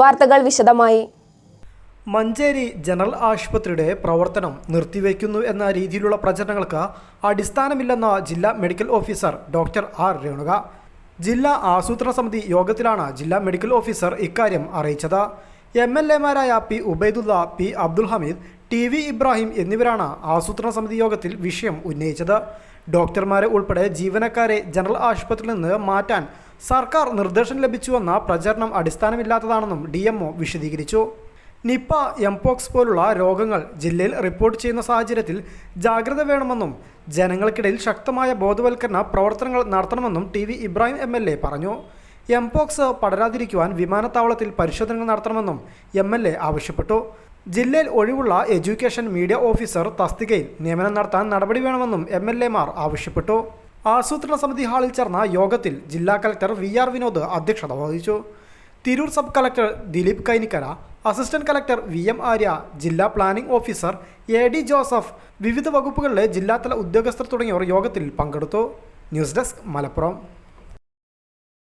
വാർത്തകൾ വിശദമായി. മഞ്ചേരി ജനറൽ ആശുപത്രിയുടെ പ്രവർത്തനം നിർത്തിവെക്കുന്നു എന്ന രീതിയിലുള്ള പ്രചരണങ്ങൾക്ക് അടിസ്ഥാനമില്ലെന്ന ജില്ലാ medical officer doctor R Renuka. ജില്ലാ ആസൂത്രണ സമിതി യോഗത്തിലാണ് ജില്ലാ മെഡിക്കൽ ഓഫീസർ ഇക്കാര്യം അറിയിച്ചത്. M L എമാരായ P Ubaidullah P Abdul Hameed T V Ibrahim എന്നിവരാണ് ആസൂത്രണ സമിതി യോഗത്തിൽ വിഷയം ഉന്നയിച്ചത്. ഡോക്ടർമാരെ ഉൾപ്പെടെ ജീവനക്കാരെ ജനറൽ ആശുപത്രിയിൽ നിന്ന് മാറ്റാൻ സർക്കാർ നിർദ്ദേശം ലഭിച്ചുവെന്ന പ്രചരണം അടിസ്ഥാനമില്ലാത്തതാണെന്നും ഡി വിശദീകരിച്ചു. നിപ്പ എംപോക്സ് പോലുള്ള രോഗങ്ങൾ ജില്ലയിൽ റിപ്പോർട്ട് ചെയ്യുന്ന സാഹചര്യത്തിൽ ജാഗ്രത വേണമെന്നും ജനങ്ങൾക്കിടയിൽ ശക്തമായ ബോധവൽക്കരണ പ്രവർത്തനങ്ങൾ നടത്തണമെന്നും T V Ibrahim M L A പറഞ്ഞു. എംപോക്സ് പടരാതിരിക്കുവാൻ വിമാനത്താവളത്തിൽ പരിശോധനകൾ നടത്തണമെന്നും എം എൽ എ ആവശ്യപ്പെട്ടു. ജില്ലയിൽ ഒഴിവുള്ള എഡ്യൂക്കേഷൻ മീഡിയ ഓഫീസർ തസ്തികയിൽ നിയമനം നടത്താൻ നടപടി വേണമെന്നും എം എൽ എമാർ ആവശ്യപ്പെട്ടു. ആസൂത്രണ സമിതി ഹാളിൽ ചേർന്ന യോഗത്തിൽ ജില്ലാ കലക്ടർ വി ആർ വിനോദ് അധ്യക്ഷത വഹിച്ചു. Tirur sub collector Dileep Kainikkara assistant collector V M Arya ജില്ലാ planning officer A D Joseph വിവിധ വകുപ്പുകളിലെ ജില്ലാതല ഉദ്യോഗസ്ഥർ തുടങ്ങിയവർ യോഗത്തിൽ പങ്കെടുത്തു. News desk Malappuram.